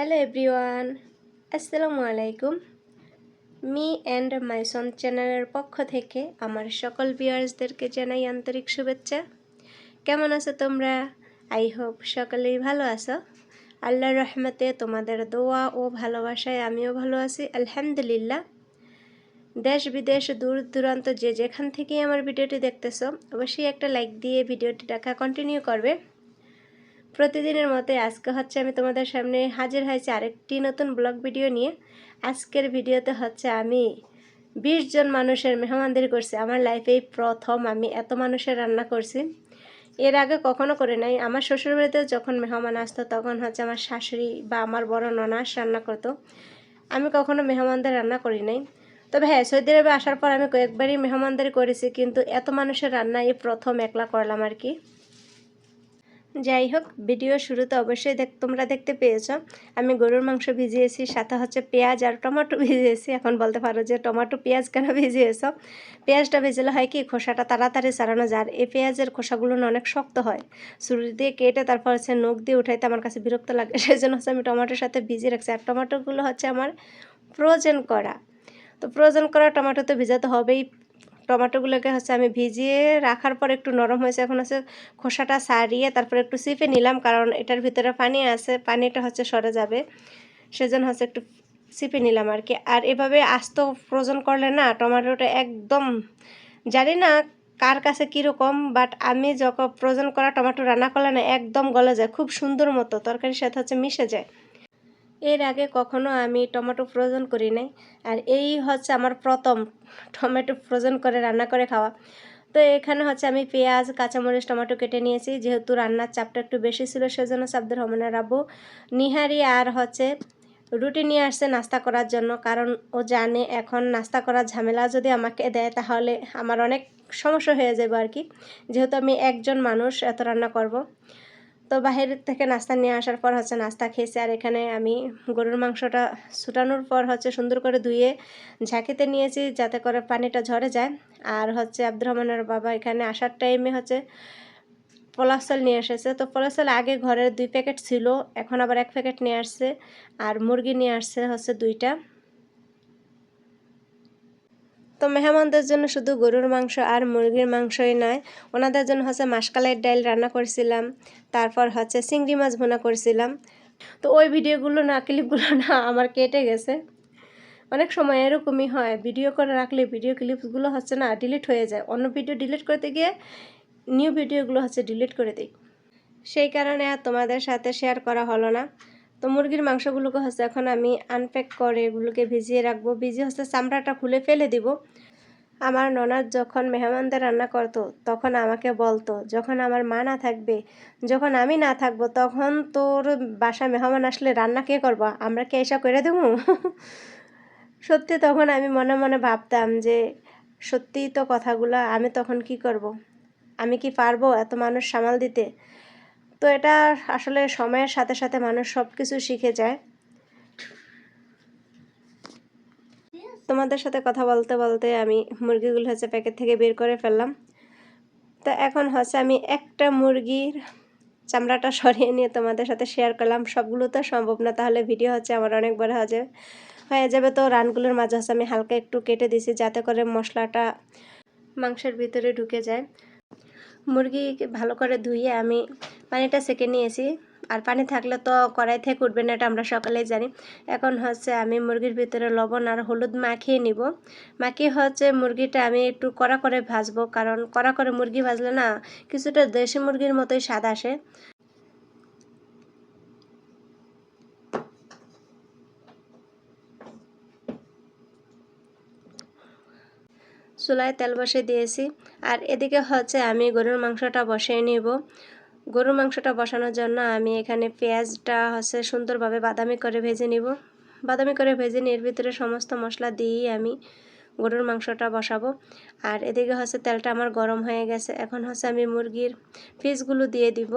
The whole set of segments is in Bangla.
হ্যালো এভরিওয়ান আসসালামু আলাইকুম মি অ্যান্ড মাইসন চ্যানেলের পক্ষ থেকে আমার সকল ভিউয়ার্সদেরকে জানাই আন্তরিক শুভেচ্ছা। কেমন আছো তোমরা? আই হোপ সকলেই ভালো আছো। আল্লাহর রহমতে তোমাদের দোয়া ও ভালোবাসায় আমিও ভালো আছি, আলহামদুলিল্লাহ। দেশ বিদেশ দূর দূরান্ত যে যেখান থেকেই আমার ভিডিওটি দেখতেছো, অবশ্যই একটা লাইক দিয়ে ভিডিওটি দেখা কন্টিনিউ করবে। প্রতিদিনের মতো আজকে হচ্ছে আমি তোমাদের সামনে হাজির হয়েছি আরেকটি নতুন ব্লগ ভিডিও নিয়ে। আজকের ভিডিওতে হচ্ছে আমি বিশ জন মানুষের মেহমানদের করছি। আমার লাইফেই প্রথম আমি এত মানুষের রান্না করছি। এর আগে কখনো করে নাই। আমার শ্বশুরবাড়িতেও যখন মেহমান আসতো তখন হচ্ছে আমার শাশুড়ি বা আমার বড় ননাস রান্না করতো। আমি কখনো মেহমানদের রান্না করি নাই। তবে হ্যাঁ সৌদি আরবে আসার পর আমি কয়েকবারই মেহমানদের করেছি, কিন্তু এত মানুষের রান্না এই প্রথম একলা করলাম আর কি। যাই হোক ভিডিও শুরুতে অবশ্যই দেখ, তোমরা দেখতে পেয়েছ। আমি গরুর মাংস ভিজিয়েছি, সাথে হচ্ছে পেঁয়াজ আর টমেটো ভিজিয়েছি। এখন বলতে পারো যে টমাটো, পেঁয়াজ কেন ভিজিয়েছ? পেঁয়াজটা ভেজলে হয় কি, খোসাটা তাড়াতাড়ি সারানো যায়। এই পেঁয়াজের খোসাগুলো অনেক শক্ত হয়। ছুরি দিয়ে কেটে তারপর হচ্ছে নখ দিয়ে উঠাইতে আমার কাছে বিরক্ত লাগে। সেই জন্য হচ্ছে আমি টমেটোর সাথে ভিজিয়ে রাখছি। আর টমেটোগুলো হচ্ছে আমার ফ্রোজেন করা। তো ফ্রোজেন করা টমেটো তো ভিজাতে হবেই। টমেটোগুলোকে হচ্ছে আমি ভিজিয়ে রাখার পর একটু নরম হয়েছে। এখন হচ্ছে খোসাটা সারিয়ে তারপর একটু সিপে নিলাম কারণ এটার ভিতরে পানি আছে, পানিটা হচ্ছে সরে যাবে। সেজন্য হচ্ছে একটু সিপে নিলাম আর কি আর এভাবে আস্ত ফ্রোজন করলে না টমেটোটা একদম জানি না কার কাছে কীরকম বাট আমি যখন ফ্রোজন করা টমেটো রান্না করলে না একদম গলে যায়, খুব সুন্দর মতো তরকারির সাথে হচ্ছে মিশে যায়। এর আগে কখনো আমি টমেটো ফ্রোজেন করি নাই আর এই হচ্ছে আমার প্রথম টমেটো ফ্রোজেন করে রান্না করে খাওয়া। তো এখানে হচ্ছে আমি পেঁয়াজ, কাঁচামরিচ, টমেটো কেটে নিয়েছি। যেহেতু রান্নার চাপটা একটু বেশি ছিল, সেজন্য সাবদের রহমানের আব্বু নিহারি আর হচ্ছে রুটি নিয়ে আসছে নাস্তা করার জন্য, কারণ ও জানে এখন নাস্তা করার ঝামেলা যদি আমাকে দেয়, তাহলে আমার অনেক সমস্যা হয়ে যাবে আর কি। যেহেতু আমি একজন মানুষ, এত রান্না করব। তো বাহির থেকে নাস্তা নিয়ে আসার পর হচ্ছে নাস্তা খেয়েছি। আর এখানে আমি গরুর মাংসটা ছুটানোর পর হচ্ছে সুন্দর করে ধুয়ে ঝাঁকিতে নিয়েছি যাতে করে পানিটা ঝরে যায়। আর হচ্ছে আব্দুর রহমানের বাবা এখানে আসার টাইমে হচ্ছে পলাশল নিয়ে এসেছে। তো পলাশল আগে ঘরের দুই প্যাকেট ছিল, এখন আবার এক প্যাকেট নিয়ে আসছে। আর মুরগি নিয়ে আসছে হচ্ছে দুইটা। তো মেহমানদের জন্য শুধু গরুর মাংস আর মুরগির মাংসই নয়, ওনাদের জন্য হচ্ছে মাসকালের ডাইল রান্না করেছিলাম, তারপর হচ্ছে চিংড়ি মাছ ভোনা করেছিলাম। তো ওই ভিডিওগুলো না, ক্লিপগুলো না আমার কেটে গেছে। অনেক সময় এরকমই হয়, ভিডিও করে রাখলে ভিডিও ক্লিপসগুলো হচ্ছে না ডিলিট হয়ে যায়। অন্য ভিডিও ডিলিট করতে গিয়ে নিউ ভিডিওগুলো হচ্ছে ডিলিট করে দিই। সেই কারণে আর তোমাদের সাথে শেয়ার করা হলো না। তো মুরগির মাংসগুলোকে হচ্ছে এখন আমি আনপ্যাক করে এগুলোকে ভিজিয়ে রাখব। ভিজিয়ে হচ্ছে চামড়াটা খুলে ফেলে দিব। আমার ননাদ যখন মেহমানদের রান্না করতো, তখন আমাকে বলতো, যখন আমার মা না থাকবে, যখন আমি না থাকব, তখন তোর বাসা মেহমান আসলে রান্না কে করব? আমরা কে এসা করে দেবো? সত্যি তখন আমি মনে মনে ভাবতাম যে, সত্যিই তো কথাগুলো, আমি তখন কি করব। আমি কি পারব এত মানুষ সামাল দিতে? তো এটা আসলে সময়ের সাথে সাথে মানুষ সব কিছু শিখে যায়। তোমাদের সাথে কথা বলতে বলতে আমি মুরগিগুলো হচ্ছে প্যাকেট থেকে বের করে ফেললাম। তো এখন হচ্ছে আমি একটা মুরগির চামড়াটা সরিয়ে নিয়ে তোমাদের সাথে শেয়ার করলাম। সবগুলো তো সম্ভব না, তাহলে ভিডিও হচ্ছে আমার অনেক বড় হয়ে হয়ে যাবে তো রানগুলোর মাঝে হচ্ছে আমি হালকা একটু কেটে দিছি, যাতে করে মশলাটা মাংসের ভিতরে ঢুকে যায়। মুরগি ভালো করে ধুয়ে আমি পানিটা সেকে নিয়েছি। আর পানি থাকলে তো কড়াই থেকে উঠবে না, এটা আমরা সকালেই জানি। এখন হচ্ছে আমি মুরগির ভিতরে লবণ আর হলুদ মাখিয়ে নিব। মাখিয়ে হচ্ছে মুরগিটা আমি একটু কড়া করে ভাজবো, কারণ কড়া করে মুরগি ভাজলে না কিছুটা দেশি মুরগির মতোই স্বাদ আসে। চুলায় তেল বসে দিয়েছি। আর এদিকে হচ্ছে আমি গরুর মাংসটা বসিয়ে নিব। গরুর মাংসটা বসানোর জন্য আমি এখানে পেঁয়াজটা হচ্ছে সুন্দরভাবে বাদামি করে ভেজে নিব। বাদামি করে ভেজে নিয়ে এর ভিতরে সমস্ত মশলা দিয়েই আমি গরুর মাংসটা বসাবো। আর এদিকে হচ্ছে তেলটা আমার গরম হয়ে গেছে। এখন হচ্ছে আমি মুরগির পিসগুলো দিয়ে দিব।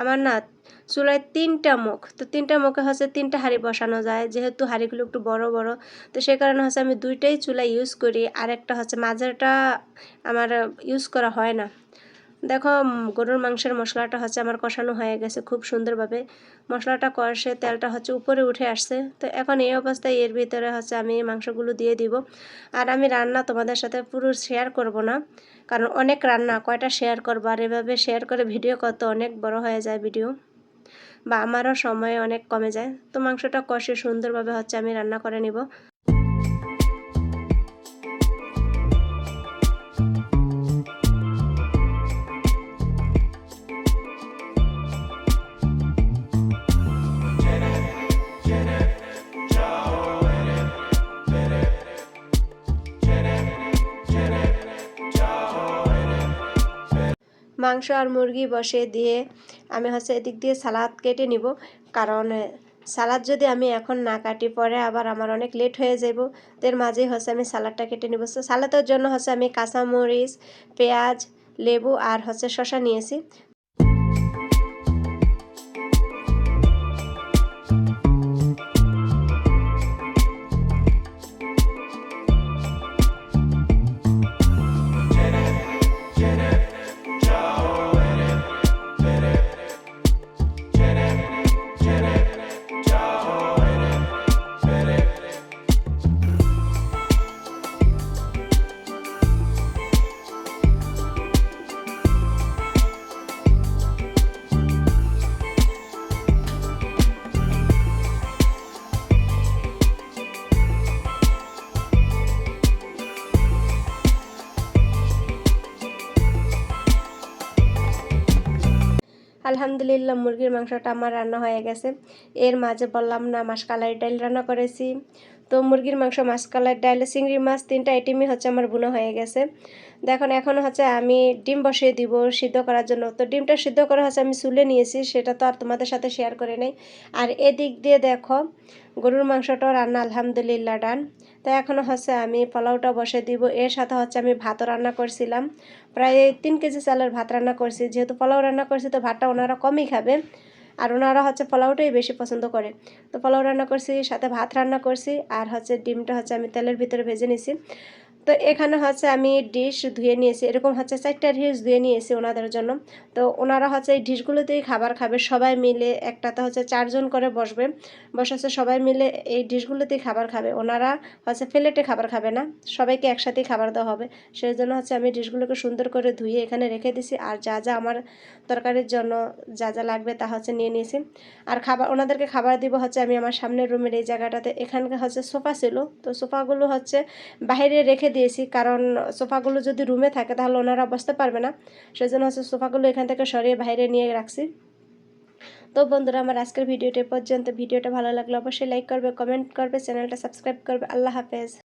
আমার না চুলায় তিনটা মুখ। তো তিনটা মুখে হচ্ছে তিনটা হাঁড়ি বসানো যায়, যেহেতু হাঁড়িগুলো একটু বড় বড়। তো সেই কারণে হচ্ছে আমি দুইটাই চুলা ইউজ করি, আর একটা হচ্ছে মাঝেরটা আমার ইউজ করা হয় না। দেখো গরুর মাংসের মশলাটা হচ্ছে আমার কষানো হয়ে গেছে খুব সুন্দরভাবে। মশলাটা কষে তেলটা হচ্ছে উপরে উঠে আসছে। তো এখন এই অবস্থায় এর ভিতরে হচ্ছে আমি মাংসগুলো দিয়ে দিব। আর আমি রান্না তোমাদের সাথে পুরো শেয়ার করব না, কারণ অনেক রান্না, কয়টা শেয়ার করব, আর এভাবে শেয়ার করে ভিডিও করতে অনেক বড় হয়ে যায় ভিডিও বা আমারও সময় অনেক কমে যায়। তো মাংসটা কষে সুন্দরভাবে হচ্ছে আমি রান্না করে নিব। মাংস আর মুরগি বসে দিয়ে আমি হচ্ছে এদিক দিয়ে সালাদ কেটে নিব। কারণ সালাদ যদি আমি এখন না কাটি, পরে আবার আমার অনেক লেট হয়ে যাব এর মাঝেই হচ্ছে আমি সালাদটা কেটে নিব। সালাদের জন্য হচ্ছে আমি কাঁচামরিচ, পেঁয়াজ, লেবু আর হচ্ছে শশা নিয়েছি। আলহামদুলিল্লাহ, মুরগির মাংসটা আমার রান্না হয়ে গেছে। এর মাঝে বললাম, না মাসকালাই ডাল রান্না করেছি। তো মুরগির মাংস মাসকালাই ডাল, চিংড়ি মাছ তিনটা আইটেমই হচ্ছে আমার বুনো হয়ে গেছে। দেখুন, এখন হচ্ছে আমি ডিম বসিয়ে দিব সিদ্ধ করার জন্য। তো ডিমটা সিদ্ধ করা হচ্ছে আমি চুলে নিয়েছি, সেটা তো আর তোমাদের সাথে শেয়ার করে নেই। আর এদিক দিয়ে দেখো, গরুর মাংসটাও রান্না আলহামদুলিল্লাহ ডান তো এখনও হচ্ছে আমি পোলাওটা বসে দিব। এর সাথে হচ্ছে আমি ভাতও রান্না করছিলাম। প্রায় তিন কেজি চালের ভাত রান্না করছি। যেহেতু পোলাও রান্না করছি, তো ভাতটা ওনারা কমই খাবে। আর ওনারা হচ্ছে পোলাওটাই বেশি পছন্দ করে। তো পোলাও রান্না করছি, সাথে ভাত রান্না করছি, আর হচ্ছে ডিমটা হচ্ছে আমি তেলের ভিতরে ভেজে নিছি। তো এখানে হচ্ছে আমি ডিশ ধুয়ে নিয়েছি। এরকম হচ্ছে চারটা ডিশ ধুয়ে নিয়েছি ওনাদের জন্য। তো ওনারা হচ্ছে এই ডিশগুলোতেই খাবার খাবে। সবাই মিলে একটাতে হচ্ছে চারজন করে বসবে। বসাচ্ছে সবাই মিলে এই ডিশগুলোতেই খাবার খাবে। ওনারা হচ্ছে প্লেটে খাবার খাবে না। সবাইকে একসাথেই খাবার দেওয়া হবে। সেই জন্য হচ্ছে আমি ডিশগুলোকে সুন্দর করে ধুয়ে এখানে রেখে দিছি। আর যা যা আমার তরকারির জন্য যা যা লাগবে তা হচ্ছে নিয়ে নিয়েছি। আর খাবার, ওনাদেরকে খাবার দিব হচ্ছে আমি আমার সামনের রুমের এই জায়গাটাতে। এখানকার হচ্ছে সোফা ছিল। তো সোফাগুলো হচ্ছে বাইরে রেখে দিয়েছি, কারণ সোফাগুলো যদি রুমে থাকে তাহলে ওনারা বসতে পারবে না। সেজন্য হচ্ছে সোফাগুলো এখান থেকে সরিয়ে বাইরে নিয়ে রাখছি। তো বন্ধুরা, আমার আজকের ভিডিওটি পর্যন্ত। ভিডিওটা ভালো লাগলে অবশ্যই লাইক করবে কমেন্ট করবে, চ্যানেলটা সাবস্ক্রাইব করবে। আল্লাহ হাফেজ।